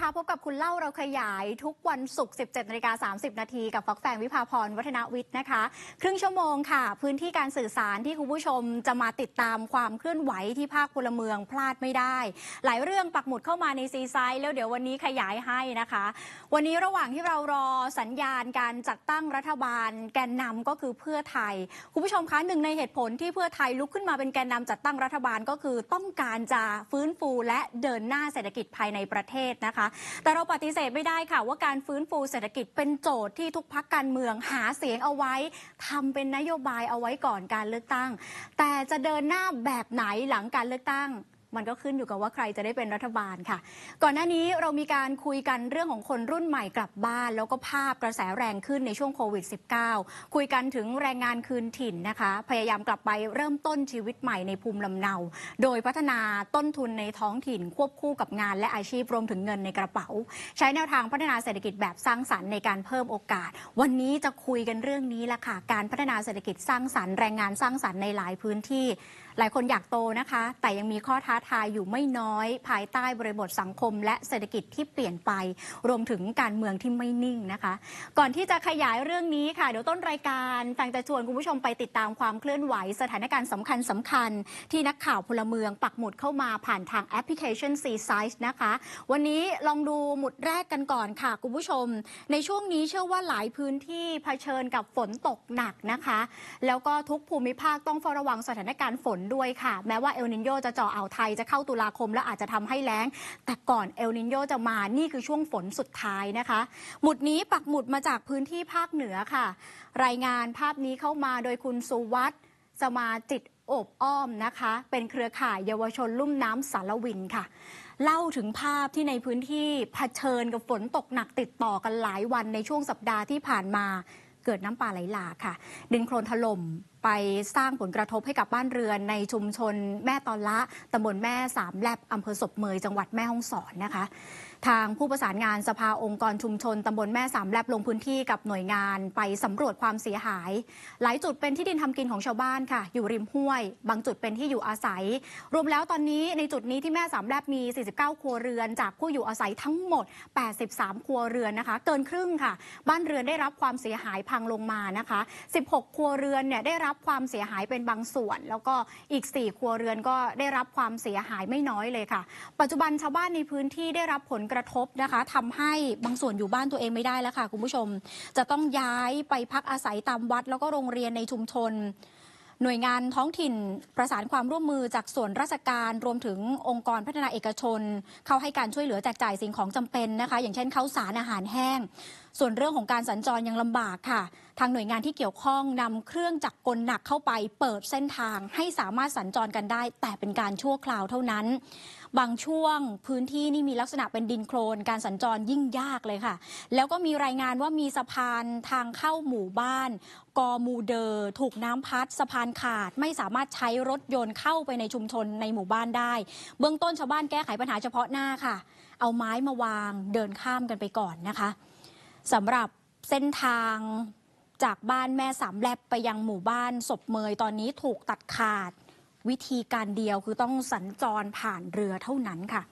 คะพบกับคุณเล่าเราขยายทุกวันศุกร์ 17นาฬิกา30 นาทีกับฟักแฟงวิภาพรวัฒนวิทย์นะคะ ครึ่งชั่วโมงค่ะ พื้นที่การสื่อสารที่คุณผู้ชมจะมาติดตามความเคลื่อนไหวที่ภาคพลเมืองพลาดไม่ได้ หลายเรื่องปักหมุดเข้ามาในซีไซด์แล้วเดี๋ยววันนี้ขยายให้นะคะ วันนี้ระหว่างที่เรารอสัญญาณการจัดตั้งรัฐบาล แกนนำก็คือเพื่อไทย คุณผู้ชมคะหนึ่งในเหตุผลที่เพื่อไทยลุกขึ้นมาเป็นแกนนำจัดตั้งรัฐบาลก็คือต้องการจะฟื้นฟูและเดินหน้าเศรษฐกิจภายในประเทศนะคะแต่เราปฏิเสธไม่ได้ค่ะว่าการฟื้นฟูเศรษฐกิจเป็นโจทย์ที่ทุกพักการเมืองหาเสียงเอาไว้ทำเป็นนโยบายเอาไว้ก่อนการเลือกตั้ง แต่จะเดินหน้าแบบไหนหลังการเลือกตั้ง มันก็ขึ้นอยู่กับว่าใครจะได้เป็นรัฐบาลค่ะ ก่อนหน้านี้เรามีการคุยกันเรื่องของคนรุ่นใหม่กลับบ้าน แล้วก็ภาพกระแสแรงขึ้นในช่วงโควิด -19 คุยกันถึงแรงงานคืนถิ่นนะคะ พยายามกลับไปเริ่มต้นชีวิตใหม่ในภูมิลำเนา โดยพัฒนาต้นทุนในท้องถิ่นควบคู่กับงานและอาชีพรวมถึงเงินในกระเป๋า ใช้แนวทางพัฒนาเศรษฐกิจแบบสร้างสรรค์ในการเพิ่มโอกาส วันนี้จะคุยกันเรื่องนี้ละค่ะการพัฒนาเศรษฐกิจสร้างสรรค์แรงงานสร้างสรรค์ในหลายพื้นที่หลายคนอยากโตนะคะ แต่ยังมีข้อท้าทายอยู่ไม่น้อย ภายใต้บริบทสังคม และเศรษฐกิจที่เปลี่ยนไป รวมถึงการเมืองที่ไม่นิ่งนะคะ ก่อนที่จะขยายเรื่องนี้ค่ะ เดี๋ยวต้นรายการแฟงจะชวนคุณผู้ชมไปติดตามความเคลื่อนไหว สถานการณ์สำคัญสคัญๆที่นักข่าวพลเมืองปักหมุดเข้ามาผ่านทางแอปพลิเคชัน C Size นะคะ วันนี้ลองดูหมุดแรกกันก่อนค่ะคุณผู้ชม ในช่วงนี้เชื่อว่าหลายพื้นที่เผชิญกับฝนตกหนักนะคะ แล้วก็ทุกภูมิภาคต้องเฝ้าระวังสถานการณ์ฝนด้วยค่ะ แม้ว่าเอลนินโยจะเจาะอ่าวไทยจะเข้าตุลาคม และอาจจะทำให้แล้ง แต่ก่อนเอลนินโยจะมานี่คือช่วงฝนสุดท้ายนะคะ หมุดนี้ปักหมุดมาจากพื้นที่ภาคเหนือค่ะ รายงานภาพนี้เข้ามาโดยคุณสุวัตสมาจิตอบอ้อมนะคะ เป็นเครือข่ายเยาวชนลุ่มน้ำสารวินค่ะ เล่าถึงภาพที่ในพื้นที่เผชิญกับฝนตกหนักติดต่อกันหลายวันในช่วงสัปดาห์ที่ผ่านมา เกิดน้ำป่าไหลหลากค่ะ ดินโคลนถล่มไปสร้างผลกระทบให้กับบ้านเรือนในชุมชนแม่ตอนละตำบลแม่สามแลบอำเภอศพเมยจังหวัดแม่ฮ่องสอนนะคะ ทางผู้ประสานงานสภาองค์กรชุมชนตำบลแม่สามแลบลงพื้นที่กับหน่วยงานไปสำรวจความเสียหาย หลายจุดเป็นที่ดินทำกินของชาวบ้านค่ะ อยู่ริมห้วย บางจุดเป็นที่อยู่อาศัย รวมแล้วตอนนี้ในจุดนี้ที่แม่สามแลบมี 49 ครัวเรือน จากผู้อยู่อาศัยทั้งหมด 83 ครัวเรือนนะคะ เกินครึ่งค่ะ บ้านเรือนได้รับความเสียหายพังลงมานะคะ 16 ครัวเรือนเนี่ยได้รับความเสียหายเป็นบางส่วน แล้วก็อีก 4 ครัวเรือนก็ได้รับความเสียหายไม่น้อยเลยค่ะ ปัจจุบันชาวบ้านในพื้นที่ได้รับผลกระทบนะคะทำให้บางส่วนอยู่บ้านตัวเองไม่ได้แล้วค่ะ คุณผู้ชม จะต้องย้ายไปพักอาศัยตามวัด แล้วก็โรงเรียนในชุมชน หน่วยงานท้องถิ่นประสานความร่วมมือจากส่วนราชการรวมถึงองค์กรพัฒนาเอกชน เข้าให้การช่วยเหลือแจกจ่ายสิ่งของจำเป็นนะคะ อย่างเช่นข้าวสารอาหารแห้ง ส่วนเรื่องของการสัญจรยังลำบากค่ะ ทางหน่วยงานที่เกี่ยวข้องนำเครื่องจักรกลหนักเข้าไปเปิดเส้นทางให้สามารถสัญจรกันได้ แต่เป็นการชั่วคราวเท่านั้น บางช่วงพื้นที่นี่มีลักษณะเป็นดินโคลน การสัญจรยิ่งยากเลยค่ะ แล้วก็มีรายงานว่ามีสะพานทางเข้าหมู่บ้าน กอมูเดอร์ถูกน้ำพัดสะพานขาดไม่สามารถใช้รถยนต์เข้าไปในชุมชนในหมู่บ้านได้ เบื้องต้นชาวบ้านแก้ไขปัญหาเฉพาะหน้าค่ะ เอาไม้มาวางเดินข้ามกันไปก่อนนะคะ สำหรับเส้นทางจากบ้านแม่สามแลบไปยังหมู่บ้านศพเมยตอนนี้ถูกตัดขาด วิธีการเดียวคือต้องสัญจรผ่านเรือเท่านั้นค่ะ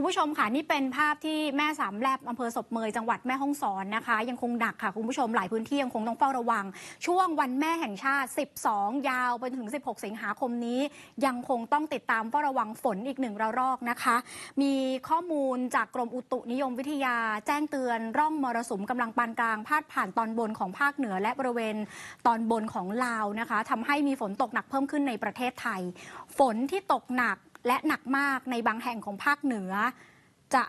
คุณผู้ชมค่ะนี่เป็นภาพที่แม่สามแลบอำเภอศพเมยจังหวัดแม่ฮ่องสอนนะคะ ยังคงหนักค่ะคุณผู้ชมหลายพื้นที่ยังคงต้องเฝ้าระวัง ช่วงวันแม่แห่งชาติ 12 ยาวไปถึง 16 สิงหาคมนี้ ยังคงต้องติดตามเฝ้าระวังฝนอีกหนึ่งระลอกนะคะ มีข้อมูลจากกรมอุตุนิยมวิทยา แจ้งเตือนร่องมรสุมกำลังปานกลางพาดผ่านตอนบนของภาคเหนือ และบริเวณตอนบนของลาวนะคะทำให้มีฝนตกหนักเพิ่มขึ้นในประเทศไทย ฝนที่ตกหนัก และหนักมากในบางแห่งของภาคเหนือ จะ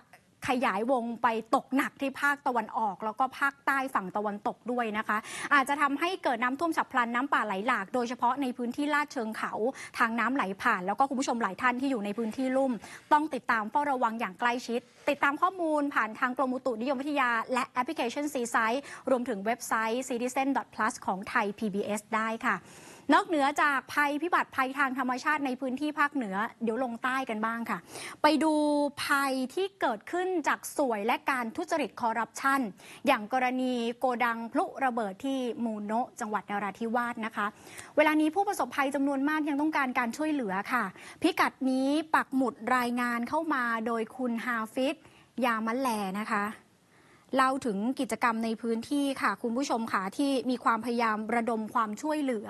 ขยายวงไปตกหนักที่ภาคตะวันออก แล้วก็ภาคใต้ฝั่งตะวันตกด้วยนะคะ อาจจะทำให้เกิดน้ำท่วมฉับพลันน้ำป่าไหลหลาก โดยเฉพาะในพื้นที่ลาดเชิงเขา ทางน้ำไหลผ่าน แล้วก็คุณผู้ชมหลายท่านที่อยู่ในพื้นที่ลุ่ม ต้องติดตามเฝ้าระวังอย่างใกล้ชิด ติดตามข้อมูลผ่านทางกรมอุตุนิยมวิทยา และแอปพลิเคชัน c s i รวมถึงเว็บไซต์ citizen.plus ของไทย PBS ได้ค่ะ นอกเหนือจากภัยพิบัติภัยทางธรรมชาติในพื้นที่ภาคเหนือ เดี๋ยวลงใต้กันบ้างค่ะ ไปดูภัยที่เกิดขึ้นจากสวยและการทุจริตคอร์รัปชัน อย่างกรณีโกดังพลุระเบิดที่มูโนะจังหวัดนราธิวาสนะคะ เวลานี้ผู้ประสบภัยจำนวนมากยังต้องการการช่วยเหลือค่ะ พิกัดนี้ปักหมุดรายงานเข้ามาโดยคุณฮาฟิตยามะแลนะคะ เล่าถึงกิจกรรมในพื้นที่ค่ะ คุณผู้ชมค่ะที่มีความพยายามระดมความช่วยเหลือ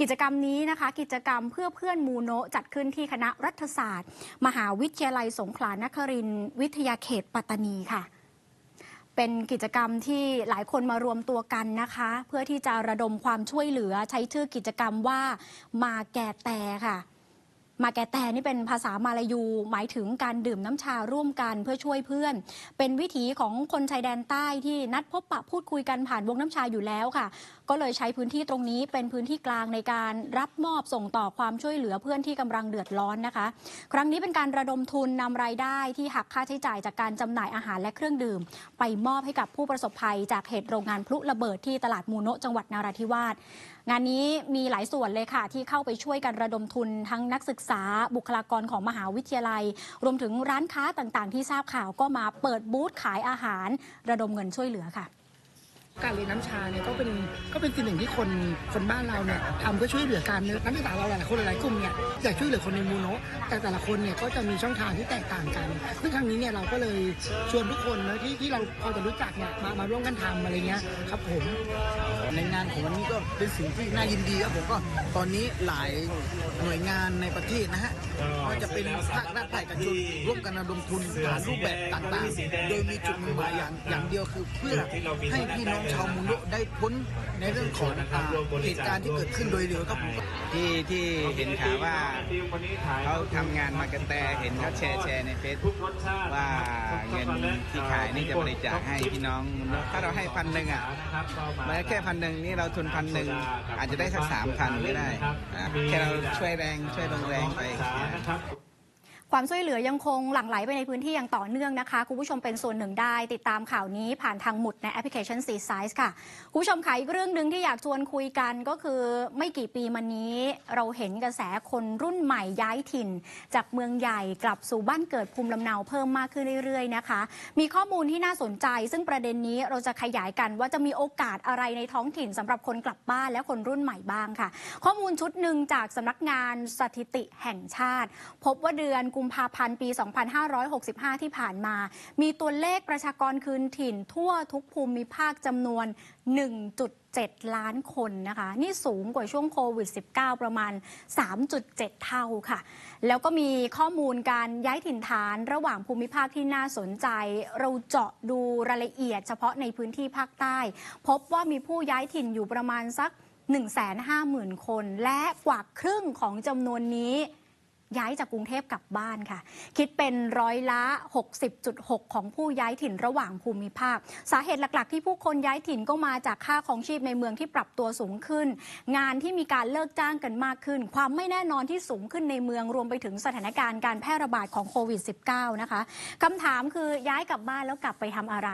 กิจกรรมนี้นะคะ กิจกรรมเพื่อเพื่อนมูโนะจัดขึ้นที่คณะรัฐศาสตร์ มหาวิทยาลัยสงขลานครินทร์วิทยาเขตปัตตานีค่ะเป็นกิจกรรมที่หลายคนมารวมตัวกันนะคะ เพื่อที่จะระดมความช่วยเหลือใช้ชื่อกิจกรรมว่ามาแก่แต่ค่ะ มาแกแต่นี่เป็นภาษามาลายู หมายถึงการดื่มน้ำชาร่วมกันเพื่อช่วยเพื่อน เป็นวิถีของคนชายแดนใต้ที่นัดพบปะพูดคุยกันผ่านวงน้ำชาอยู่แล้วค่ะ ก็เลยใช้พื้นที่ตรงนี้เป็นพื้นที่กลางในการรับมอบส่งต่อความช่วยเหลือเพื่อนที่กำลังเดือดร้อนนะคะ ครั้งนี้เป็นการระดมทุนนำรายได้ที่หักค่าใช้จ่ายจากการจำหน่ายอาหารและเครื่องดื่ม ไปมอบให้กับผู้ประสบภัย จากเหตุโรงงานพลุระเบิดที่ตลาดมูโนะจังหวัดนาราธิวาสงานนี้มีหลายส่วนเลยค่ะ ที่เข้าไปช่วยกันระดมทุนทั้งนักศึกษาบุคลากรของมหาวิทยาลัย รวมถึงร้านค้าต่างๆ ที่ทราบข่าวก็มาเปิดบูธขายอาหาร ระดมเงินช่วยเหลือค่ะ การเรียนน้ำชาเนี่ยก็เป็นก็เป็นสิ่งหนึ่งที่คนคนบ้านเราเนี่ยทำเพื่อช่วยเหลือกันนักศึกษาเราหลายคนหลายกลุ่มเนี่ยอยากช่วยเหลือคนในมูโนะแต่แต่ละคนเนี่ยก็จะมีช่องทางที่แตกต่างกันซึ่งครั้งนี้เนี่ยเราก็เลยชวนทุกคนนะที่ที่เราพอจะรู้จักเนี่ยมามาร่วมกันทำอะไรเงี้ยครับผมในงานของวันนี้ก็เป็นสิ่งที่น่ายินดีครับผมก็ตอนนี้หลายหน่วยงานในประเทศนะฮะก็จะเป็นภาครัฐภาคเอกชนร่วมกันระดมทุนผ่านรูปแบบต่างๆ โดยมีจุดมุ่งหมายอย่างอย่างเดียวคือเพื่อให้พี่น้องชาวมุโนะได้พ้นในเรื่องของอ่าเหตุการณ์ที่เกิดขึ้นโดยเร็วครับผมที่ที่เห็นข่าวว่าเขาทำงานมากันแต่เห็นเขาแชร์แชร์ในเฟซว่าเงินที่ขายนี่จะบริจาคให้พี่น้องถ้าเราให้พันหนึ่งอะมาแค่พันหนึ่งนี่เราทุนพันหนึ่งอาจจะได้สักสามพันก็ได้แค่เราช่วยแรงช่วยลงแรงไป ความช่วยเหลือยังคงหลั่งไหลไปในพื้นที่อย่างต่อเนื่องนะคะ คุณผู้ชมเป็นส่วนหนึ่งได้ ติดตามข่าวนี้ผ่านทางหมุดในแอปพลิเคชัน s ี s i z e ค่ะ คุณผู้ชมค่ะอีกเรื่องหนึ่งที่อยากชวนคุยกันก็คือไม่กี่ปีมานี้ เราเห็นกระแสคนรุ่นใหม่ย้ายถิ่น จากเมืองใหญ่กลับสู่บ้านเกิดภูมิลำเนาเพิ่มมากขึ้นเรื่อยๆนะคะ มีข้อมูลที่น่าสนใจ ซึ่งประเด็นนี้เราจะขยายกันว่าจะมีโอกาสอะไรในท้องถิ่นสำหรับคนกลับบ้านและคนรุ่นใหม่บ้างค่ะ ข้อมูลชุดหนึ่งจากสำนักงานสถิติแห่งชาติ พบว่าเดือนกุมภาพันธ์ปี 2565 ที่ผ่านมา มีตัวเลขประชากรคืนถิ่นทั่วทุกภูมิภาคจำนวน 1.7 ล้านคนนะคะ นี่สูงกว่าช่วงโควิด -19 ประมาณ 3.7 เท่าค่ะ แล้วก็มีข้อมูลการย้ายถิ่นฐานระหว่างภูมิภาคที่น่าสนใจ เราเจาะดูรายละเอียดเฉพาะในพื้นที่ภาคใต้ พบว่ามีผู้ย้ายถิ่นอยู่ประมาณสัก150,000 คน และกว่าครึ่งของจำนวนนี้ ย้ายจากกรุงเทพกลับบ้านค่ะ คิดเป็นร้อยละ 60.6 ของผู้ย้ายถิ่นระหว่างภูมิภาค สาเหตุหลักๆ ที่ผู้คนย้ายถิ่นก็มาจากค่าของชีพในเมืองที่ปรับตัวสูงขึ้น งานที่มีการเลิกจ้างกันมากขึ้น ความไม่แน่นอนที่สูงขึ้นในเมืองรวมไปถึงสถานการณ์การแพร่ระบาดของโควิด -19 นะคะคำถามคือย้ายกลับบ้านแล้วกลับไปทำอะไร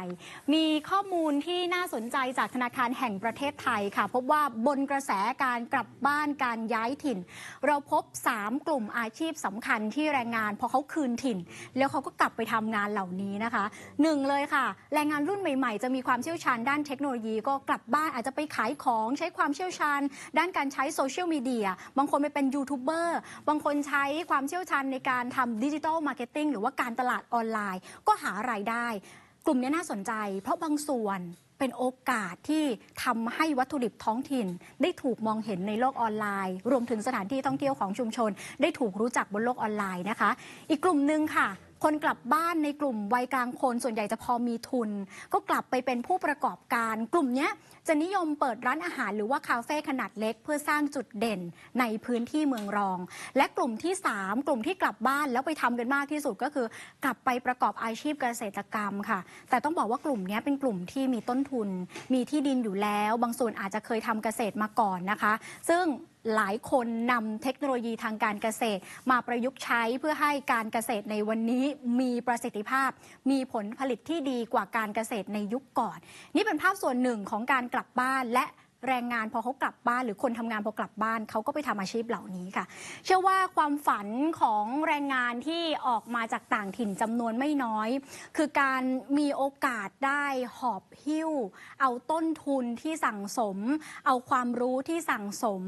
มีข้อมูลที่น่าสนใจจากธนาคารแห่งประเทศไทยค่ะ พบว่าบนกระแสการกลับบ้านการย้ายถิ่น เราพบ 3 กลุ่มอาชีพสำคัญที่แรงงาน พอเขาคืนถิ่น แล้วเขาก็กลับไปทำงานเหล่านี้นะคะหนึ่งเลยค่ะ แรงงานรุ่นใหม่ๆ จะมีความเชี่ยวชาญด้านเทคโนโลยีก็กลับบ้านอาจจะไปขายของใช้ความเชี่ยวชาญ ด้านการใช้โซเชียลมีเดียบางคนไปเป็นยูทูบเบอร์บางคนใช้ความเชี่ยวชาญในการทำดิจิทัลมาร์เก็ตติ้งหรือว่าการตลาดออนไลน์ ก็หารายได้ กลุ่มนี้น่าสนใจ เพราะบางส่วน เป็นโอกาสที่ทำให้วัตถุดิบท้องถิ่น ได้ถูกมองเห็นในโลกออนไลน์ รวมถึงสถานที่ท่องเที่ยวของชุมชน ได้ถูกรู้จักบนโลกออนไลน์นะคะ อีกกลุ่มหนึ่งค่ะ คนกลับบ้านในกลุ่มวัยกลางคนส่วนใหญ่จะพอมีทุน ก็กลับไปเป็นผู้ประกอบการ กลุ่มเนี้ยจะนิยมเปิดร้านอาหารหรือว่าคาเฟ่ขนาดเล็ก เพื่อสร้างจุดเด่นในพื้นที่เมืองรอง และกลุ่มที่ 3 กลุ่มที่กลับบ้านแล้วไปทำกันมากที่สุดก็คือ กลับไปประกอบอาชีพเกษตรกรรมค่ะ แต่ต้องบอกว่ากลุ่มเนี้ยเป็นกลุ่มที่มีต้นทุน มีที่ดินอยู่แล้ว บางส่วนอาจจะเคยทำเกษตรมาก่อนนะคะ ซึ่ง หลายคนนำเทคโนโลยีทางการเกษตร มาประยุกต์ใช้เพื่อให้การเกษตรในวันนี้มีประสิทธิภาพ มีผลผลิตที่ดีกว่าการเกษตรในยุคก่อน นี่เป็นภาพส่วนหนึ่งของการกลับบ้านและแรงงานพอเขากลับบ้านหรือคนทำงานพอกลับบ้านเขาก็ไปทำอาชีพเหล่านี้ค่ะ เชื่อว่าความฝันของแรงงานที่ออกมาจากต่างถิ่นจำนวนไม่น้อย คือการมีโอกาสได้หอบหิ้ว เอาต้นทุนที่สั่งสม เอาความรู้ที่สั่งสม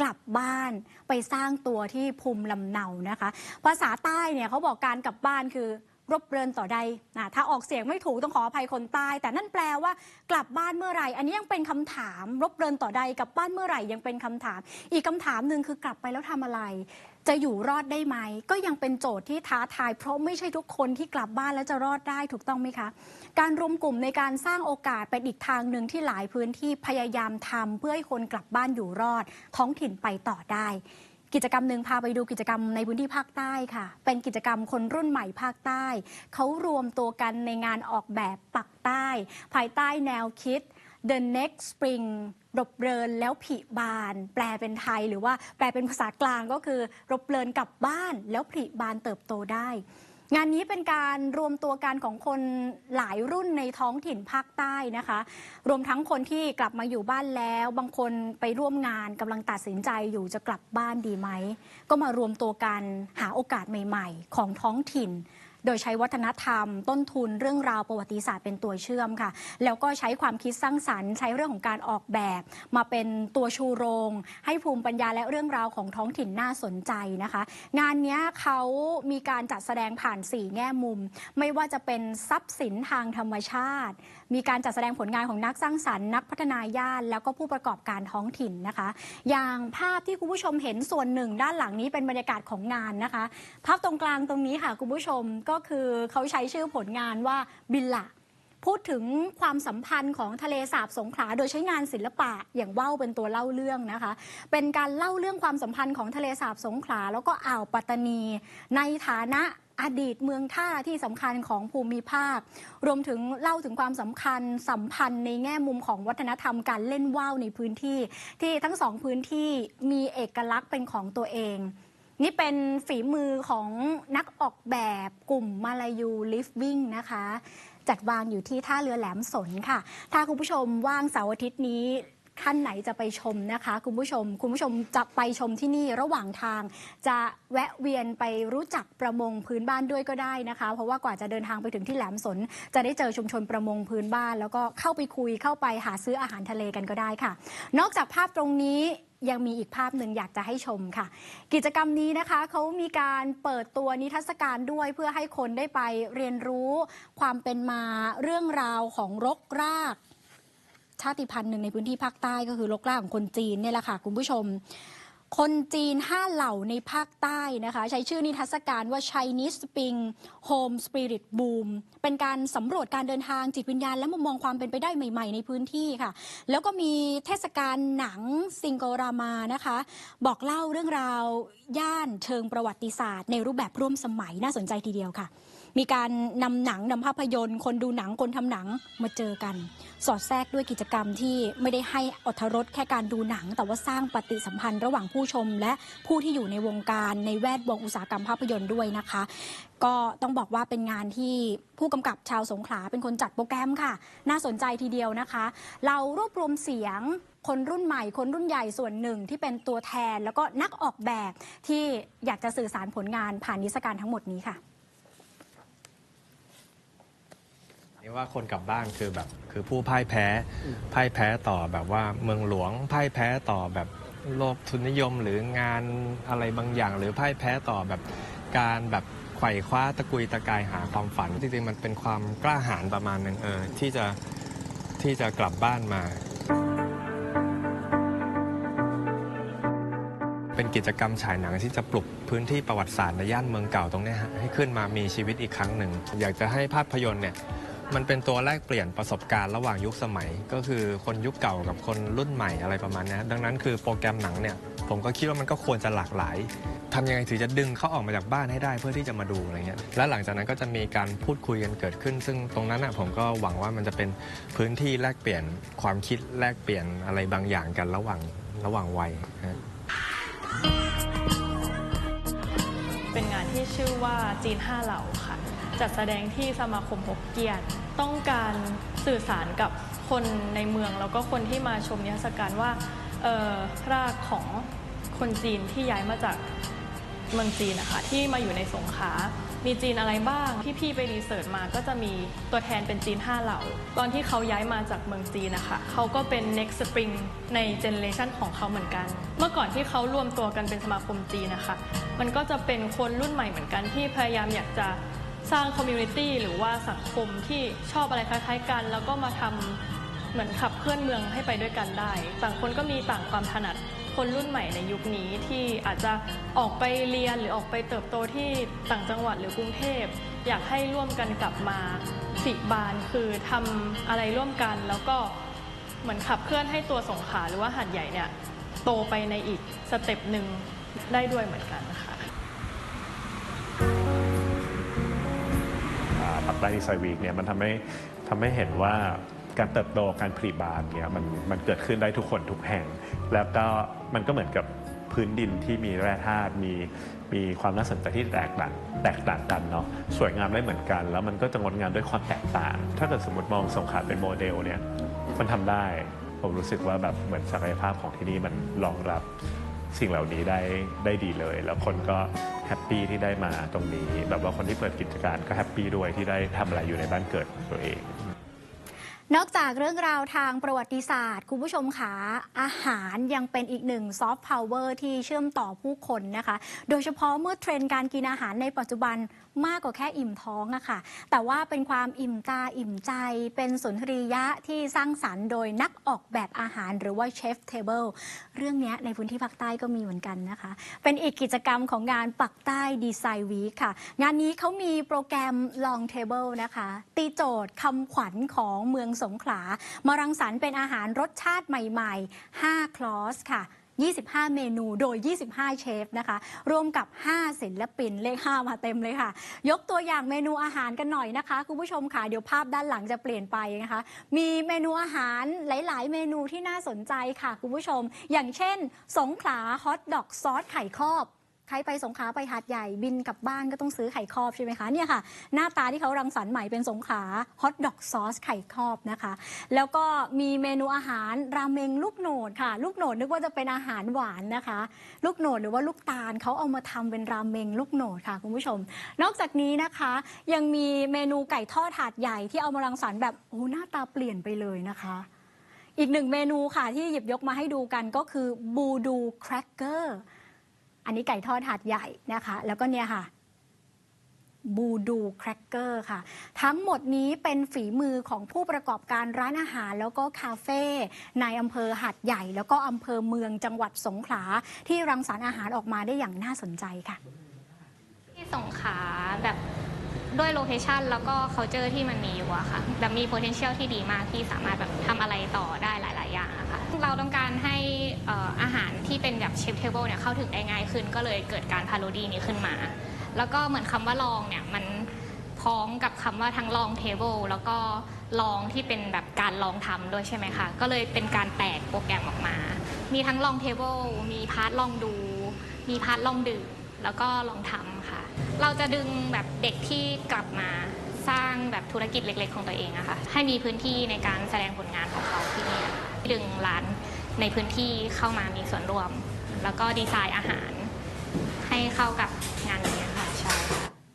กลับบ้านไปสร้างตัวที่ภูมิลำเนานะคะ ภาษาใต้เนี่ยเขาบอกการกลับบ้านคือรบเรินต่อใดนะถ้าออกเสียงไม่ถูกต้องขออภัยคนใต้แต่นั่นแปลว่ากลับบ้านเมื่อไหร่ อันนี้ยังเป็นคำถาม รบเรินต่อใดกลับบ้านเมื่อไหร่ยังเป็นคำถาม อีกคำถามหนึ่งคือกลับไปแล้วทำอะไร จะอยู่รอดได้ไหม ก็ยังเป็นโจทย์ที่ท้าทาย เพราะไม่ใช่ทุกคนที่กลับบ้านแล้วจะรอดได้ถูกต้องไหมคะ การรวมกลุ่มในการสร้างโอกาสเป็นอีกทางหนึ่งที่หลายพื้นที่พยายามทำเพื่อให้คนกลับบ้านอยู่รอด ท้องถิ่นไปต่อได้ กิจกรรมหนึ่งพาไปดูกิจกรรมในพื้นที่ภาคใต้ค่ะ เป็นกิจกรรมคนรุ่นใหม่ภาคใต้ เขารวมตัวกันในงานออกแบบปักใต้ ภายใต้แนวคิด The Next Spring รบเรินแล้วผลิบาน แปลเป็นไทยหรือว่าแปลเป็นภาษากลางก็คือ รบเรินกลับบ้านแล้วผลิบานเติบโตได้ งานนี้เป็นการรวมตัวกันของคนหลายรุ่นในท้องถิ่นภาคใต้นะคะ รวมทั้งคนที่กลับมาอยู่บ้านแล้ว บางคนไปร่วมงานกำลังตัดสินใจอยู่จะกลับบ้านดีไหม ก็มารวมตัวกันหาโอกาสใหม่ ๆ ของท้องถิ่น โดยใช้วัฒนธรรม ต้นทุนเรื่องราวประวัติศาสตร์เป็นตัวเชื่อมค่ะ แล้วก็ใช้ความคิดสร้างสรรค์ ใช้เรื่องของการออกแบบ มาเป็นตัวชูโรง ให้ภูมิปัญญาและเรื่องราวของท้องถิ่นน่าสนใจนะคะ งานนี้เขามีการจัดแสดงผ่าน 4 แง่มุม ไม่ว่าจะเป็นทรัพย์สินทางธรรมชาติมีการจัดแสดงผลงานของนักสร้างสรรค์นักพัฒนาย่าน แล้วก็ผู้ประกอบการท้องถิ่นนะคะ อย่างภาพที่คุณผู้ชมเห็นส่วนหนึ่ง ด้านหลังนี้เป็นบรรยากาศของงานนะคะ ภาพตรงกลางตรงนี้ค่ะคุณผู้ชมก็คือเขาใช้ชื่อผลงานว่าบิลละพูดถึงความสัมพันธ์ของทะเลสาบสงขลาโดยใช้งานศิลปะอย่างว่าวเป็นตัวเล่าเรื่องนะคะ เป็นการเล่าเรื่องความสัมพันธ์ของทะเลสาบสงขลาแล้วก็อ่าวปัตตานี ในฐานะ อดีตเมืองท่าที่สำคัญของภูมิภาค รวมถึงเล่าถึงความสำคัญสัมพันธ์ในแง่มุมของวัฒนธรรมการเล่นว่าวในพื้นที่ ที่ทั้งสองพื้นที่มีเอกลักษณ์เป็นของตัวเองนี่เป็นฝีมือของนักออกแบบกลุ่มมาลายูลิฟวิ่งนะคะ จัดวางอยู่ที่ท่าเรือแหลมสนค่ะ ถ้าคุณผู้ชมว่างเสาร์อาทิตย์นี้ ท่านไหนจะไปชมนะคะ คุณผู้ชม คุณผู้ชมจะไปชมที่นี่ระหว่างทาง จะแวะเวียนไปรู้จักประมงพื้นบ้านด้วยก็ได้นะคะ เพราะว่ากว่าจะเดินทางไปถึงที่แหลมสน จะได้เจอชุมชนประมงพื้นบ้าน แล้วก็เข้าไปคุยเข้าไปหาซื้ออาหารทะเลกันก็ได้ค่ะ นอกจากภาพตรงนี้ยังมีอีกภาพหนึ่งอยากจะให้ชมค่ะ กิจกรรมนี้นะคะเขามีการเปิดตัวนิทรรศการด้วยเพื่อให้คนได้ไปเรียนรู้ความเป็นมาเรื่องราวของรกราก ชาติพันธุ์หนึ่งในพื้นที่ภาคใต้ก็คือรกราของคนจีนเนี่ยแหละค่ะคุณผู้ชม คนจีนห้าเหล่าในภาคใต้นะคะ ใช้ชื่อนิทรรศการว่า Chinese Spring Home Spirit Boom เป็นการสำรวจการเดินทางจิตวิญญาณ และมุมมองความเป็นไปได้ใหม่ ๆ ในพื้นที่ค่ะ แล้วก็มีเทศกาลหนังซิงโกรามานะคะ บอกเล่าเรื่องราวย่านเชิงประวัติศาสตร์ ในรูปแบบร่วมสมัยน่าสนใจทีเดียวค่ะ มีการนำหนังนำภาพยนตร์ คนดูหนังคนทำหนังมาเจอกัน สอดแทรกด้วยกิจกรรมที่ไม่ได้ให้อรรถรสแค่การดูหนัง แต่ว่าสร้างปฏิสัมพันธ์ระหว่างผู้ชม และผู้ที่อยู่ในวงการในแวดวงอุตสาหกรรมภาพยนตร์ด้วยนะคะ ก็ต้องบอกว่าเป็นงานที่ผู้กำกับชาวสงขลาเป็นคนจัดโปรแกรมค่ะ น่าสนใจทีเดียวนะคะ เรารวบรวมเสียงคนรุ่นใหม่ คนรุ่นใหญ่ส่วนหนึ่งที่เป็นตัวแทน แล้วก็นักออกแบบที่อยากจะสื่อสารผลงานผ่านนิทรรศการทั้งหมดนี้ค่ะ นี่ว่าคนกลับบ้านคือแบบคือผู้พ่ายแพ้พ่ายแพ้ต่อแบบว่าเมืองหลวงพ่ายแพ้ต่อแบบโลกทุนนิยมหรืองานอะไรบางอย่าง หรือพ่ายแพ้ต่อแบบการแบบไขว่คว้าตะกุยตะกายหาความฝันจริงๆมันเป็นความกล้าหาญประมาณหนึ่งเออที่จะที่จะกลับบ้านมา เป็นกิจกรรมฉายหนังที่จะปลุกพื้นที่ประวัติศาสตร์ในย่านเมืองเก่าตรงเนี้ยฮะให้ขึ้นมามีชีวิตอีกครั้งหนึ่ง อยากจะให้ภาพยนตร์เนี่ย มันเป็นตัวแลกเปลี่ยนประสบการณ์ระหว่างยุคสมัย ก็คือคนยุคเก่ากับคนรุ่นใหม่อะไรประมาณนี้ดังนั้นคือโปรแกรมหนังเนี่ยผมก็คิดว่ามันก็ควรจะหลากหลายทำยังไงถึงจะดึงเขาออกมาจากบ้านให้ได้เพื่อที่จะมาดูอะไรเงี้ยและหลังจากนั้นก็จะมีการพูดคุยกันเกิดขึ้น ซึ่งตรงนั้นอะผมก็หวังว่ามันจะเป็นพื้นที่แลกเปลี่ยนความคิดแลกเปลี่ยนอะไรบางอย่างกันระหว่างระหว่างวัยเป็นงานที่ชื่อว่าจีนห้าเหล่าค่ะ จัดแสดงที่สมาคมฮกเกี้ยน ต้องการสื่อสารกับคนในเมืองแล้วก็คนที่มาชมนิทรรศการว่าเออรากของคนจีนที่ย้ายมาจากเมืองจีนนะคะที่มาอยู่ในสงขลามีจีนอะไรบ้างที่พี่ไปรีเสิร์ชมาก็จะมีตัวแทนเป็นจีนห้าเหล่า ตอนที่เขาย้ายมาจากเมืองจีนนะคะเขาก็เป็น next spring ในเจเนเรชันของเขาเหมือนกัน เมื่อก่อนที่เขารวมตัวกันเป็นสมาคมจีนนะคะ มันก็จะเป็นคนรุ่นใหม่เหมือนกันที่พยายามอยากจะ สร้างคอมมูนิตี้หรือว่าสังคมที่ชอบอะไรคล้ายๆกัน แล้วก็มาทำเหมือนขับเคลื่อนเมืองให้ไปด้วยกันได้ ต่างคนก็มีต่างความถนัดคนรุ่นใหม่ในยุคนี้ที่อาจจะออกไปเรียนหรือออกไปเติบโตที่ต่างจังหวัดหรือกรุงเทพ อยากให้ร่วมกันกลับมาสิบานคือทำอะไรร่วมกันแล้วก็เหมือนขับเคลื่อนให้ตัวสงขลาหรือว่าหัดใหญ่เนี่ยโตไปในอีกสเต็ปหนึ่งได้ด้วยเหมือนกัน นะคะอ่าปักใต้ดีไซน์วีคเนี่ยมันทำให้ทำให้เห็นว่าการเติบโตการผลิบานเนี่ยมันมันเกิดขึ้นได้ทุกคนทุกแห่ง แล้วก็มันก็เหมือนกับพื้นดินที่มีแร่ธาตุมีมีความน่าสนใจที่แตกต่างแตกต่างกันเนาะสวยงามได้เหมือนกัน แล้วมันก็จะงดงามด้วยความแตกต่าง ถ้าเกิดสมมติมองสงขลาเป็นโมเดลเนี่ยมันทำได้ ผมรู้สึกว่าแบบเหมือนศักยภาพของที่นี่มันรองรับสิ่งเหล่านี้ได้ได้ดีเลย แล้วคนก็ แฮปปี้ที่ได้มาตรงนี้ แบบว่าคนที่เปิดกิจการก็แฮปปี้ด้วยที่ได้ทำอะไรอยู่ในบ้านเกิดของตัวเองนอกจากเรื่องราวทางประวัติศาสตร์ คุณผู้ชมคะอาหารยังเป็นอีกหนึ่งซอฟต์พาวเวอร์ที่เชื่อมต่อผู้คนนะคะ โดยเฉพาะเมื่อเทรนด์การกินอาหารในปัจจุบัน มากกว่าแค่อิ่มท้องอะค่ะ แต่ว่าเป็นความอิ่มตาอิ่มใจ เป็นสุนทรียะที่สร้างสรรค์โดยนักออกแบบอาหารหรือว่าเชฟเทเบิลเรื่องนี้ในพื้นที่ภาคใต้ก็มีเหมือนกันนะคะ เป็นอีกกิจกรรมของงานปักใต้ดีไซน์วีคค่ะ งานนี้เขามีโปรแกรม Long Table นะคะ ตีโจทย์คำขวัญของเมืองสงขลา มารังสรรค์เป็นอาหารรสชาติใหม่ ๆ 5 คลอสค่ะ 25 เมนูโดย 25 เชฟนะคะ รวมกับ 5 ศิลปินเลข 5 มาเต็มเลยค่ะ ยกตัวอย่างเมนูอาหารกันหน่อยนะคะ คุณผู้ชมค่ะ เดี๋ยวภาพด้านหลังจะเปลี่ยนไปนะคะ มีเมนูอาหารหลาย ๆ เมนูที่น่าสนใจค่ะ คุณผู้ชม อย่างเช่น สงขลาฮอทดอกซอสไข่ครอบ ใครไปสงขลาไปหาดใหญ่บินกลับบ้านก็ต้องซื้อไข่ครอบใช่ไหมคะเนี่ยค่ะ หน้าตาที่เขารังสรรค์ใหม่เป็นสงขลาฮอทดอกซอสไข่ครอบนะคะ แล้วก็มีเมนูอาหารราเมงลูกโหนดค่ะ ลูกโหนดนึกว่าจะเป็นอาหารหวานนะคะ ลูกโหนดหรือว่าลูกตาลเขาเอามาทำเป็นราเมงลูกโหนดค่ะคุณผู้ชม นอกจากนี้นะคะ ยังมีเมนูไก่ทอดถาดใหญ่ที่เอามารังสรรค์แบบโอ้หน้าตาเปลี่ยนไปเลยนะคะอีกหนึ่งเมนูค่ะที่หยิบยกมาให้ดูกันก็คือบูดูแครกเกอร์ อันนี้ไก่ทอดถาดใหญ่นะคะ แล้วก็เนี่ยค่ะบูดูแครกเกอร์ค่ะ ทั้งหมดนี้เป็นฝีมือของผู้ประกอบการร้านอาหาร แล้วก็คาเฟ่ในอำเภอหัดใหญ่ แล้วก็อำเภอเมืองจังหวัดสงขลาที่รังสรรค์อาหารออกมาได้อย่างน่าสนใจค่ะ ที่สงขลาแบบ ด้วยโลเคชันแล้วก็ c u เจอร์ที่มันมีอยู่อะค่ะแบบมี potential ที่ดีมากที่สามารถแบบทำอะไรต่อได้หลาย ๆ อย่างอะค่ะเราต้องการให้เอ่ออาหารที่เป็นแบบเชฟเทเบิลเนี่ยเข้าถึงได้ง่ายขึ้น ก็เลยเกิดการพาโรดีนี้ขึ้นมา แล้วก็เหมือนคำว่าลองเนี่ยมันพ้องกับคำว่าทั้งลองเทเบิลแล้วก็ลองที่เป็นแบบการลองทำด้วยใช่ไหมคะ ก็เลยเป็นการแตกโปรแกรมออกมา มีทั้งลองเทเบิลมีพาร์ทลองดู มีพาร์ทลองดื่มแล้วก็ลองทำค่ะ เราจะดึงแบบเด็กที่กลับมาสร้างแบบธุรกิจเล็ก ๆ ของตัวเองอะค่ะให้มีพื้นที่ในการแสดงผลงานของเขาที่นี่ดึงร้านในพื้นที่เข้ามามีส่วนร่วม แล้วก็ดีไซน์อาหารให้เข้ากับงานนี้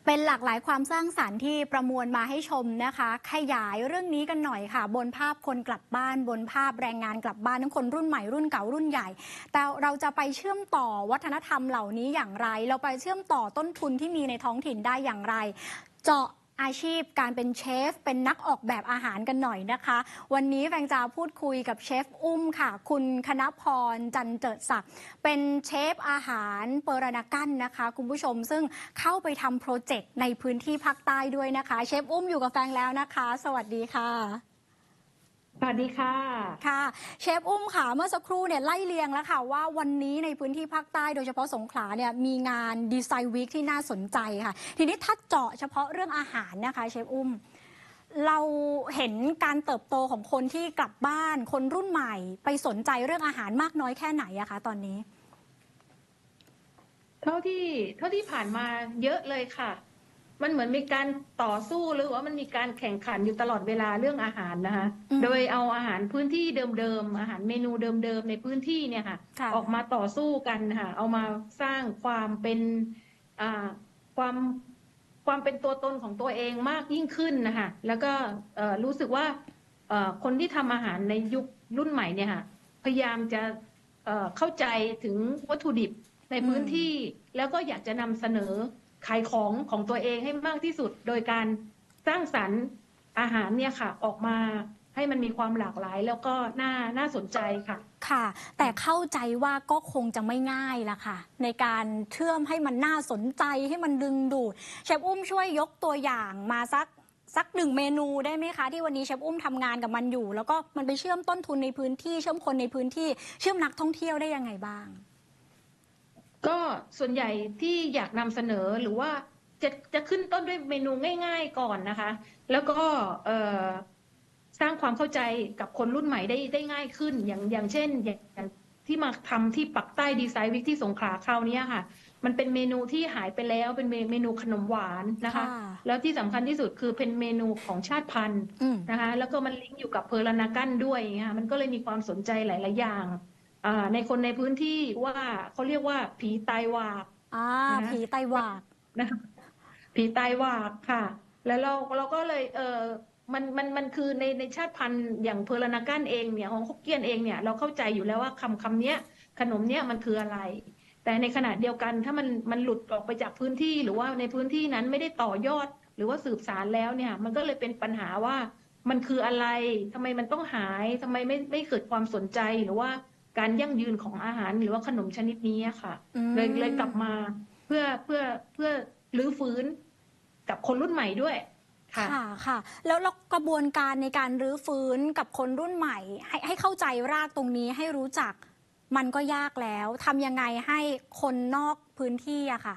เป็นหลากหลายความสร้างสารรค์ที่ประมวลมาให้ชมนะคะ ขยายเรื่องนี้กันหน่อยค่ะ บนภาพคนกลับบ้าน บนภาพแรงงานกลับบ้านทั้งคนรุ่นใหม่รุ่นเก่ารุ่นใหญ่ แต่เราจะไปเชื่อมต่อวัฒนธรรมเหล่านี้อย่างไร เราไปเชื่อมต่อต้นทุนที่มีในท้องถิ่นได้อย่างไร เจาะ อาชีพการเป็นเชฟ เป็นนักออกแบบอาหารกันหน่อยนะคะ วันนี้แฟงจาพูดคุยกับเชฟอุ้มค่ะ คุณคณพรจันเจิดศักดิ์เป็นเชฟอาหารเปรนากันนะคะ คุณผู้ชมซึ่งเข้าไปทำโปรเจกต์ในพื้นที่ภาคใต้ด้วยนะคะ เชฟอุ้มอยู่กับแฟงแล้วนะคะ สวัสดีค่ะ สวัสดีค่ะ ค่ะ เชฟอุ้มค่ะ เมื่อสักครู่เนี่ยไล่เลียงแล้วค่ะ ว่าวันนี้ในพื้นที่ภาคใต้โดยเฉพาะสงขลาเนี่ยมีงานดีไซน์วีคที่น่าสนใจค่ะ ทีนี้ถ้าเจาะเฉพาะเรื่องอาหารนะคะ เชฟอุ้ม เราเห็นการเติบโตของคนที่กลับบ้านคนรุ่นใหม่ ไปสนใจเรื่องอาหารมากน้อยแค่ไหนอะคะตอนนี้ เท่าที่เท่าที่ผ่านมาเยอะเลยค่ะ มันเหมือนมีการต่อสู้หรือว่ามันมีการแข่งขันอยู่ตลอดเวลาเรื่องอาหารนะคะ อืมโดยเอาอาหารพื้นที่เดิมๆอาหารเมนูเดิมๆในพื้นที่เนี่ยค่ะ ค่ะ ออกมาต่อสู้กันค่ะ เอามาสร้างความเป็นอ่าความความเป็นตัวตนของตัวเองมากยิ่งขึ้นนะคะแล้วก็เอ่อรู้สึกว่าเอ่อคนที่ทำอาหารในยุครุ่นใหม่เนี่ยค่ะพยายามจะเอ่อเข้าใจถึงวัตถุดิบในพื้นที่ แล้วก็อยากจะนำเสนอ ขายของของตัวเองให้มากที่สุด โดยการสร้างสรรค์อาหารเนี่ยค่ะ ออกมาให้มันมีความหลากหลายแล้วก็น่าน่าสนใจค่ะ ค่ะ แต่เข้าใจว่าก็คงจะไม่ง่ายละค่ะ ในการเชื่อมให้มันน่าสนใจให้มันดึงดูดเชฟอุ้มช่วยยกตัวอย่างมาสักสักหนึ่งเมนูได้ไหมคะ ที่วันนี้เชฟอุ้มทำงานกับมันอยู่ แล้วก็มันไปเชื่อมต้นทุนในพื้นที่ เชื่อมคนในพื้นที่เชื่อมนักท่องเที่ยวได้ยังไงบ้าง ก็ส่วนใหญ่ที่อยากนำเสนอหรือว่าจะจะขึ้นต้นด้วยเมนูง่าย ๆ ก่อนนะคะ แล้วก็เอ่อสร้างความเข้าใจกับคนรุ่นใหม่ได้ได้ง่ายขึ้น อย่างอย่างเช่น อย่างอย่างที่มาทำที่ปักใต้ดีไซน์วิกที่สงขลาคราวเนี้ยค่ะ มันเป็นเมนูที่หายไปแล้วเป็นเมเมนูขนมหวานนะคะค่ะแล้วที่สำคัญที่สุดคือเป็นเมนูของชาติพันธุ์อืมนะคะ แล้วก็มันลิงก์อยู่กับเพอร์ลานากันด้วยอย่างเงี้ยค่ะมันก็เลยมีความสนใจหลาย ๆ อย่าง อ่าในคนในพื้นที่ว่าเขาเรียกว่าผีตายหวากอ่านะผีไตหวากนะคะผีตายหวากค่ะ แล้วเราเราก็เลยเออมันมันมันคือในในชาติพันธุ์อย่างเพอร์ลานากันเองเนี่ยของฮกเกี้ยนเองเนี่ยเราเข้าใจอยู่แล้วว่าคำคำเนี้ยขนมเนี้ยมันคืออะไร แต่ในขณะเดียวกันถ้ามันมันหลุดออกไปจากพื้นที่หรือว่าในพื้นที่นั้นไม่ได้ต่อยอด หรือว่าสืบสารแล้วเนี่ย มันก็เลยเป็นปัญหาว่ามันคืออะไรทำไมมันต้องหายทำไมไม่ไม่เกิดความสนใจหรือว่า การยั่งยืนของอาหารหรือว่าขนมชนิดนี้อะค่ะอืมเลยเลยกลับมาเพื่อเพื่อเพื่อรื้อฟื้นกับคนรุ่นใหม่ด้วยค่ะค่ะค่ะแล้วแล้วกระบวนการในการรื้อฟื้นกับคนรุ่นใหม่ ให้ให้เข้าใจรากตรงนี้ให้รู้จักมันก็ยากแล้วทำยังไงให้คนนอกพื้นที่อะค่ะ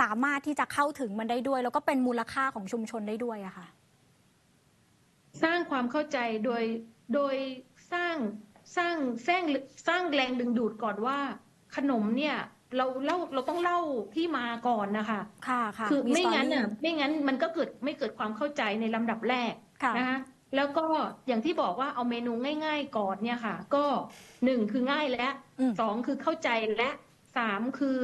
สามารถที่จะเข้าถึงมันได้ด้วย แล้วก็เป็นมูลค่าของชุมชนได้ด้วยอะค่ะ สร้างความเข้าใจโดยโดยสร้าง สร้างแสร้งสร้างแรงดึงดูดก่อนว่า ขนมเนี่ย เราเล่าเราต้องเล่าที่มาก่อนนะคะ ค่ะค่ะคือไม่สตงั้นรี่น่ะไม่งั้นมันก็เกิดไม่เกิดความเข้าใจในลำดับแรกค่ะนะคะแล้วก็อย่างที่บอกว่าเอาเมนูง่าย ๆ ก่อนเนี่ยค่ะ ก็หนึ่งคือง่ายและอืมสองคือเข้าใจและสามคือ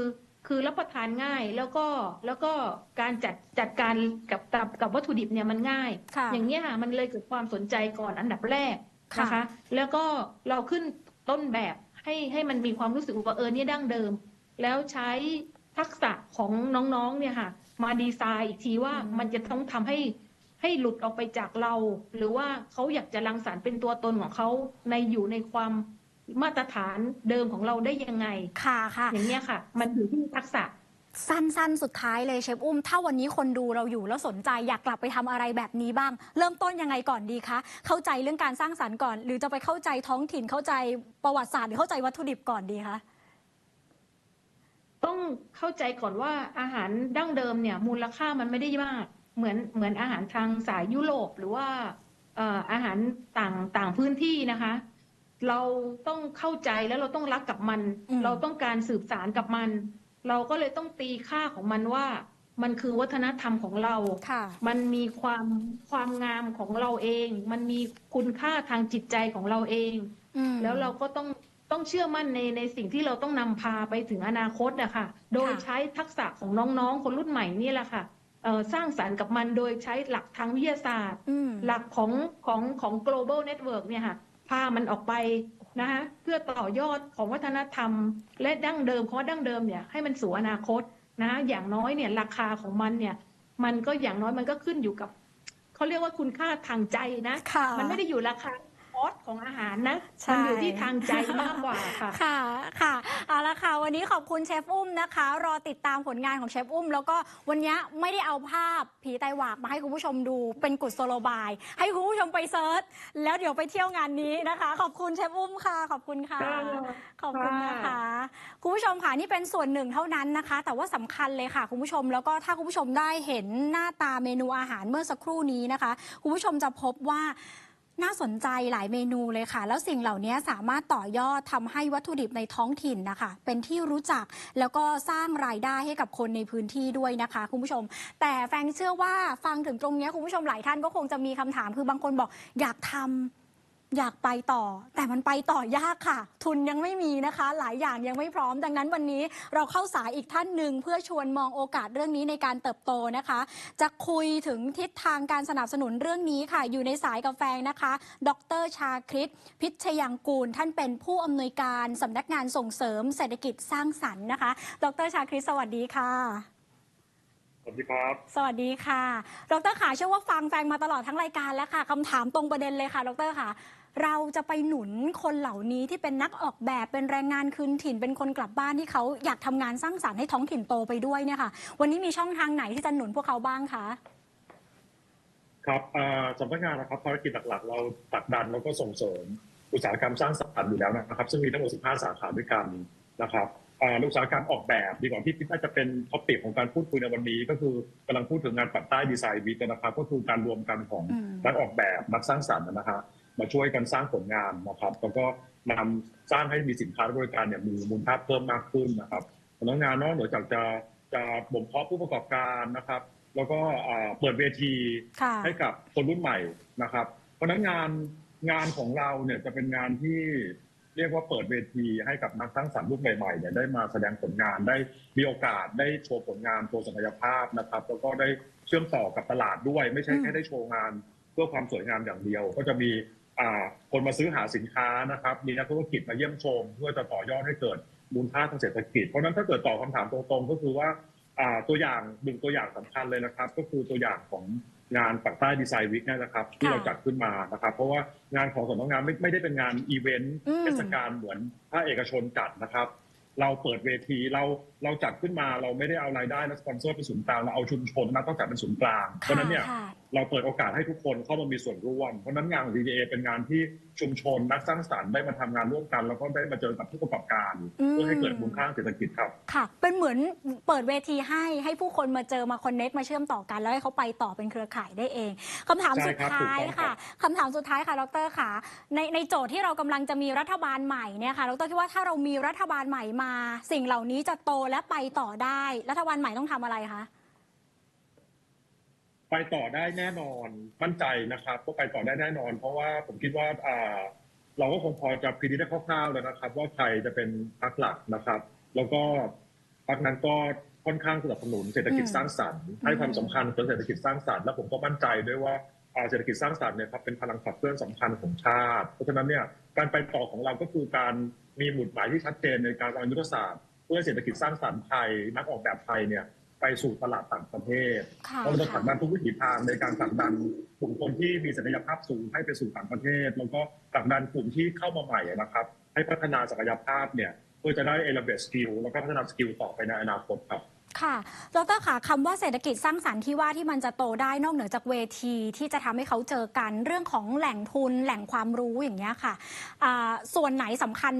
คือรับประทานง่ายแล้วก็แล้วก็การจัดจัดการกับกับกับวัตถุดิบเนี่ยมันง่ายค่ะอย่างนี้ยค่ะมันเลยเกิดความสนใจก่อนอันดับแรก นะค่ะคะ แล้วก็เราขึ้นต้นแบบให้ให้มันมีความรู้สึกว่าเออเนี่ยดั้งเดิม แล้วใช้ทักษะของน้องๆเนี่ยค่ะ มาดีไซน์อีกทีว่ามันจะต้องทำให้ให้หลุดออกไปจากเรา หรือว่าเขาอยากจะรังสรรค์เป็นตัวตนของเขาในอยู่ในความมาตรฐานเดิมของเราได้ยังไง ค่ะค่ะ อย่างเนี้ยค่ะ มันอยู่ที่ทักษะ สั้นๆ สุดท้ายเลยเชฟอุ้ม ถ้าวันนี้คนดูเราอยู่แล้วสนใจอยากกลับไปทำอะไรแบบนี้บ้าง เริ่มต้นยังไงก่อนดีคะ เข้าใจเรื่องการสร้างสรรค์ก่อน หรือจะไปเข้าใจท้องถิ่นเข้าใจประวัติศาสตร์หรือเข้าใจวัตถุดิบก่อนดีคะต้องเข้าใจก่อนว่าอาหารดั้งเดิมเนี่ยมูลค่ามันไม่ได้มาก เหมือนเหมือนอาหารทางสายยุโรปหรือว่าเอ่ออาหารต่างต่างพื้นที่นะคะ เราต้องเข้าใจแล้วเราต้องรักกับมันอืมเราต้องการสืบสารกับมัน เราก็เลยต้องตีค่าของมันว่า มันคือวัฒนธรรมของเราค่ะมันมีความความงามของเราเอง มันมีคุณค่าทางจิตใจของเราเองอืมแล้วเราก็ต้องต้องเชื่อมั่นในในสิ่งที่เราต้องนำพาไปถึงอนาคตอะค่ะโดยค่ะใช้ทักษะของน้องๆ คนรุ่นใหม่นี่แหละค่ะเอ่อสร้างสรรค์กับมันโดยใช้หลักทางวิทยาศาสตร์อืมหลักของของของ global network เนี่ยค่ะพามันออกไป นะคะเพื่อต่อยอดของวัฒนธรรม และดั้งเดิมเพราะว่าดั้งเดิมเนี่ยให้มันสู่อนาคตนะอย่างน้อยเนี่ยราคาของมันเนี่ยมันก็อย่างน้อยมันก็ขึ้นอยู่กับเขาเรียกว่าคุณค่าทางใจนะค่ะมันไม่ได้อยู่ราคาค อสของอาหารนะใช่มันอยู่ที่ทางใจมากกว่าค่ะค่ะค่ะเอาละค่ะ วันนี้ขอบคุณเชฟอุ้มนะคะ รอติดตามผลงานของเชฟอุ้ม แล้วก็วันนี้ไม่ได้เอาภาพผีไตหวากมาให้คุณผู้ชมดูเป็นกุศโลบาย ให้คุณผู้ชมไปเซิร์ชแล้วเดี๋ยวไปเที่ยวงานนี้นะคะ ขอบคุณเชฟอุ้มค่ะ ขอบคุณค่ะค่ะขอบคุณนะคะคุณผู้ชมค่ะนี่เป็นส่วนหนึ่งเท่านั้นนะคะ แต่ว่าสำคัญเลยค่ะคุณผู้ชมแล้วก็ถ้าคุณผู้ชมได้เห็นหน้าตาเมนูอาหารเมื่อสักครู่นี้นะคะ คุณผู้ชมจะพบว่า น่าสนใจหลายเมนูเลยค่ะ แล้วสิ่งเหล่านี้สามารถต่อยอดทำให้วัตถุดิบในท้องถิ่นนะคะ เป็นที่รู้จักแล้วก็สร้างรายได้ให้กับคนในพื้นที่ด้วยนะคะคุณผู้ชม แต่แฟงเชื่อว่าฟังถึงตรงนี้คุณผู้ชมหลายท่านก็คงจะมีคำถามคือบางคนบอกอยากทำ อยากไปต่อ แต่มันไปต่อยากค่ะ ทุนยังไม่มีนะคะ หลายอย่างยังไม่พร้อม ดังนั้นวันนี้เราเข้าสายอีกท่านหนึ่งเพื่อชวนมองโอกาสเรื่องนี้ในการเติบโตนะคะ จะคุยถึงทิศทางการสนับสนุนเรื่องนี้ค่ะ อยู่ในสายกาแฟงนะคะ ดรชาคริตพิชยังกูล ท่านเป็นผู้อำนวยการสำนักงานส่งเสริมเศรษฐกิจสร้างสรรค์นะคะ ดรชาคริตสวัสดีค่ะสวัสดีครับ สวัสดีค่ะ ดรขาเชื่อว่าฟังแฟงมาตลอดทั้งรายการแล้วค่ะคำถามตรงประเด็นเลยค่ะ ดรค่ะ เราจะไปหนุนคนเหล่านี้ที่เป็นนักออกแบบเป็นแรงงานคืนถิ่น เป็นคนกลับบ้านที่เขาอยากทำงานสร้างสรรค์ให้ท้องถิ่นโตไปด้วยเนี่ยค่ะ วันนี้มีช่องทางไหนที่จะหนุนพวกเขาบ้างคะครับอ่าสำนักงานนะครับภารกิจหลักๆ เราผลักดันแล้วก็ส่งเสริมอุตสาหกรรมสร้างสรรค์อยู่แล้วนะครับ ซึ่งมีทั้งหมด 15 สาขาด้วยกันนะครับอ่าอุตสาหกรรมออกแบบดีกว่าที่น่าจะเป็นท็อปิกของการพูดคุยในวันนี้ ก็คือกำลังพูดถึงงานปัดใต้ดีไซน์วิทนะครับ ก็คือการรวมกันของอืมนักออกแบบนักสร้างสรรค์นะครับ มาช่วยกันสร้างผลงานนะครับ แล้วก็นำสร้างให้มีสินค้าและบริการเนี่ยมีมูลค่าเพิ่มมากขึ้นนะครับพนักงานนอกเหนือจากจะจะบ่มเพาะผู้ประกอบการนะครับ แล้วก็อ่าเปิดเวทีค่ะให้กับคนรุ่นใหม่นะครับเพราะฉะนั้นงานงานของเราเนี่ยจะเป็นงานที่เรียกว่าเปิดเวทีให้กับนักสร้างสรรค์รุ่นใหม่ๆเนี่ยได้มาแสดงผลงานได้มีโอกาสได้โชว์ผลงานโชว์ศักยภาพนะครับ แล้วก็ได้เชื่อมต่อกับตลาดด้วย ไม่ใช่อืมแค่ได้โชว์งานเพื่อความสวยงามอย่างเดียว ก็จะมีอ่า คนมาซื้อหาสินค้านะครับ มีนักธุรกิจมาเยี่ยมชม เพื่อจะต่อยอดให้เกิดมูลค่าทางเศรษฐกิจ เพราะฉะนั้นถ้าเกิดตอบคำถามตรงๆ ก็คือว่าอ่าตัวอย่างหนึ่งตัวอย่างสำคัญเลยนะครับ ก็คือตัวอย่างของงานปักใต้ดีไซน์วิกนะครับ ที่เราจัดขึ้นมานะครับ เพราะว่างานของสำนักงานไม่ไม่ได้เป็นงานอีเวนต์อืมเทศกาลเหมือนภาคเอกชนจัดนะครับ เราเปิดเวทีเราเราจัดขึ้นมาเราไม่ได้เอารายได้และสปอนเซอร์เป็นศูนย์กลางเราเอาชุมชนมาต้องจัดเป็นศูนย์กลางเพราะฉะนั้นเนี่ยค่ะเราเปิดโอกาสให้ทุกคนเข้ามามีส่วนร่วม เพราะฉะนั้นงานของ DJA เป็นงานที่ชุมชนนักสร้างสรรค์ได้มาทำงานร่วมกัน แล้วก็ได้มาเจอกับผู้ประกอบการอืมเพื่อให้เกิดมูลค่าทางเศรษฐกิจครับค่ะ เป็นเหมือนเปิดเวทีให้ให้ผู้คนมาเจอมาคอนเน็กมาเชื่อมต่อกันแล้วให้เขาไปต่อเป็นเครือข่ายได้เองคำถามใช่สุดครับท้ายถูกต้องครัค่ะบคำถามสุดท้ายค่ะดรค่ะ ในในโจทย์ที่เรากำลังจะมีรัฐบาลใหม่เนี่ยค่ะดรคิดว่าถ้าเรามีรัฐบาลใหม่มา สิ่งเหล่านี้จะโตและไปต่อได้ รัฐบาลใหม่ต้องทำอะไรคะ ไปต่อได้แน่นอนมั่นใจนะครับก็ไปต่อได้แน่นอน เพราะว่าผมคิดว่าอ่า เราก็คงพอจะพิจิตรได้คร่าวๆแล้วนะครับ ว่าใครจะเป็นพรรคหลักนะครับ แล้วก็พรรคนั้นก็ค่อนข้างสนับสนุนเศรษฐกิจอืมสร้างสรรค์ให้ความสำคัญกับเศรษฐกิจสร้างสรรค์และผมก็มั่นใจด้วยว่าอ่าเศรษฐกิจสร้างสรรค์เนี่ยครับเป็นพลังขับเคลื่อนสำคัญของชาติ เพราะฉะนั้นเนี่ยการไปต่อของเราก็คือการมีหมุดหมายที่ชัดเจนในการวางยุทธศาสตร์ เพื่อให้เศรษฐกิจสร้างสรรค์ไทยนักออกแบบไทยเนี่ยไปสู่ตลาดต่างประเทศค่ะเราจะผลักดันทุกวิถีทางในการผลักดันกลุ่มคนที่มีศักยภาพสูงให้ไปสู่ต่างประเทศ แล้วก็ผลักดันกลุ่มที่เข้ามาใหม่นะครับ ให้พัฒนาศักยภาพเนี่ยเพื่อจะได้ elevate skill แล้วก็พัฒนาสกิลต่อไปในอนาคตครับ ค่ะ ดรค่ะคำว่าเศรษฐกิจสร้างสรรค์ที่ว่าที่มันจะโตได้นอกเหนือจากเวทีที่จะทำให้เขาเจอกันเรื่องของแหล่งทุนแหล่งความรู้อย่างเงี้ยค่ะอ่าส่วนไหนสำคัญ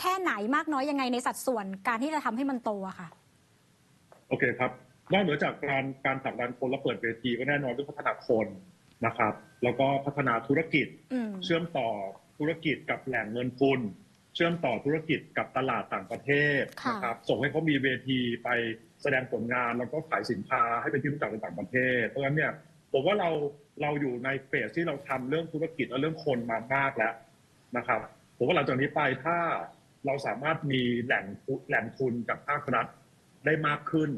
แค่ไหนมากน้อยยังไงในสัดส่วนการที่จะทำให้มันโตอะค่ะ โอเคครับนอกเหนือจากการการผลักดันคนและเปิดเวทีก็แน่นอนด้วยพัฒนาคนนะครับ แล้วก็พัฒนาธุรกิจ อืม เชื่อมต่อธุรกิจกับแหล่งเงินทุน เชื่อมต่อธุรกิจกับตลาดต่างประเทศค่ะ นะครับ ส่งให้เขามีเวทีไป แสดงผลงานแล้วก็ขายสินค้าให้เป็นที่รู้จักในต่างประเทศ เพราะฉะนั้นเนี่ยผมว่าเราเราอยู่ในเฟสที่เราทำเรื่องธุรกิจและเรื่องคนมามากแล้วนะครับ ผมว่าหลังจากนี้ไปถ้าเราสามารถมีแหล่งทุแหล่งทุนจากภาครัฐได้มากขึ้น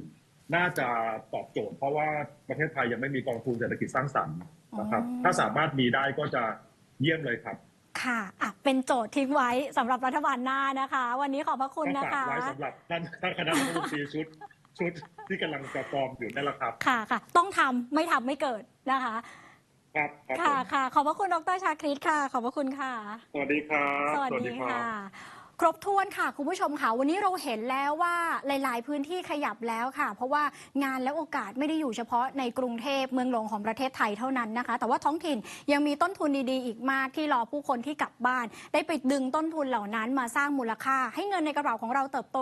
น่าจะตอบโจทย์ เพราะว่าประเทศไทยยังไม่มีกองทุนเศรษฐกิจสร้างสรรค์นะครับอ๋อถ้าสามารถมีได้ก็จะเยี่ยมเลยครับค่ะอะ เป็นโจทย์ทิ้งไว้สำหรับรัฐบาลหน้านะคะ วันนี้ขอบพระคุณก็นะฝากคะไว้สำหรับท่านท่านคณะรัฐมนตรีชุด ชุดที่กำลังจะฟอร์มอยู่นั่นแหละครับ ค่ะค่ะ ต้องทำไม่ทำไม่เกิดนะคะ ครับครับค่ะผมค่ะ ขอบพระคุณดรชาคริตค่ะ ขอบพระคุณค่ะ สวัสดีครับ สวัสดีค่ะ ครบถ้วนค่ะคุณผู้ชมค่ะวันนี้เราเห็นแล้วว่าหลาย ๆ พื้นที่ขยับแล้วค่ะ เพราะว่างานและโอกาสไม่ได้อยู่เฉพาะในกรุงเทพเมืองหลวงของประเทศไทยเท่านั้นนะคะ แต่ว่าท้องถิ่นยังมีต้นทุนดี ๆ อีกมากที่รอผู้คนที่กลับบ้าน ได้ไปดึงต้นทุนเหล่านั้นมาสร้างมูลค่า ให้เงินในกระเป๋าของเราเติบโต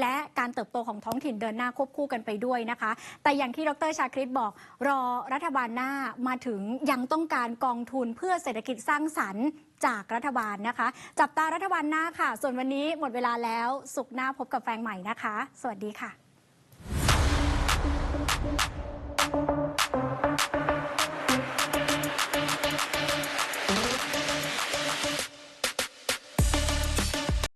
และการเติบโตของท้องถิ่นเดินหน้าควบคู่กันไปด้วยนะคะ แต่อย่างที่ดรชาคริตบอก รอรัฐบาลหน้ามาถึงยังต้องการกองทุนเพื่อเศรษฐกิจสร้างสรรค์ จากรัฐบาลนะคะ จับตารัฐบาลหน้าค่ะ ส่วนวันนี้หมดเวลาแล้ว สุขหน้าพบกับแฟนใหม่นะคะ สวัสดีค่ะ